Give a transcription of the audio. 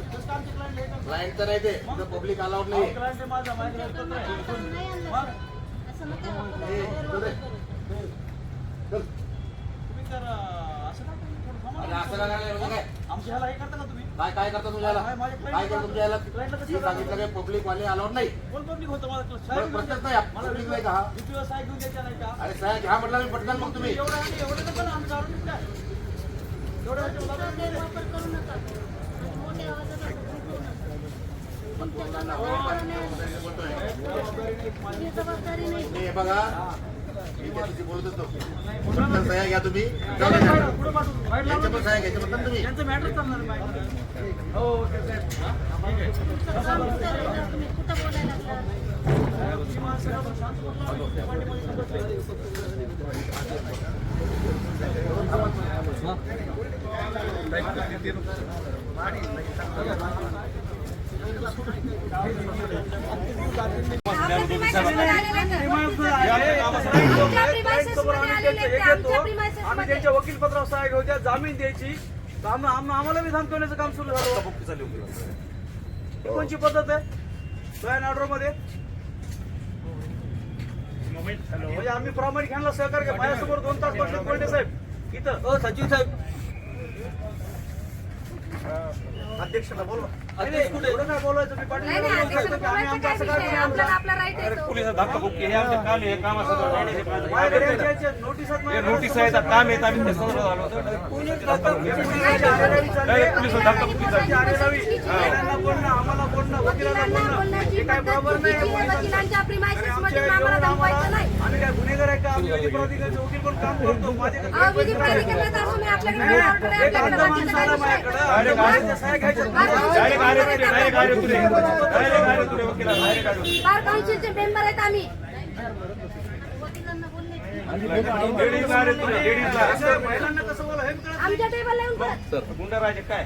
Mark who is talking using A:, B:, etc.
A: Client तर नाही ते. पब्लिक अलाउड नाही काय?
B: करता
A: काय करता तुझ्याला
B: काय
A: सांगितलं काय? पब्लिक वाले अलाउड नाही. प्रश्नच नाही नाही का हा?
B: नाही
A: अरे साहेब घ्या म्हटलं मी पटकन मग तुम्ही
B: एवढं आणि एवढं नका ना आमचं आरोप काय एवढं ह्याच्या मुलाला
C: वापर करू नका. आणि मोठ्या आवाजात. तुमच्या जबाबदारी नाही. ही जबाबदारी नाही
A: मी हे बघा सह्या घ्या तुम्ही? सह्या घ्यायच्या म्हणतात तुम्ही.
B: त्यांचं मॅटर चालणार आहे हो ओके साहेब
C: तुमचं काम करायचं तुम्ही कुठं बोलायला लागलात
B: ही माणसं आपण शांत बसलो, पाठीमागे सगळं आम्ही त्यांच्या वकील पत्रावर सह्या घेऊ द्या जामीन द्यायची आम्हाला बी करण्याचं काम सुरू झालं ही कोणची पद्धत आहे सह्या ऑर्डरमध्ये म्हणजे आम्ही प्रामाणिक ह्यांना सहकार्य माझ्यासमोर दोन तास बसले कोल्डे साहेब. इथं. हो, अ सचिव साहेब. अध्यक्षला बोलवा अध्यक्ष कुठे एवढं काय बोलायचं मी पाटील
D: नाही, नाही,
B: बोलू
D: अध्यक्ष
B: शकतो की आम्ही
D: बोलायचं
B: आमचं
D: काय
B: असं
D: विषय?
B: काय
D: आपल्याला
B: बोलू?
D: आपला राईट आहे तो.
E: पोलिसात हे काम
B: माझ्याकडे नोटीसात
E: हे
B: माझ्याकडे
E: नोटीस काम आहेत आम्ही ते संदर्भात आलो होतो. नाही, झाली.
B: वकिलांना
D: बोलण्याची
B: हे
D: पद्धत चुकीची आहे. वकिलांच्या premises मध्ये आम्हाला बार काउन्सिलचे मेंबर आहेत आम्ही आमच्या टेबलला येऊन
E: गुंडा राजे काय?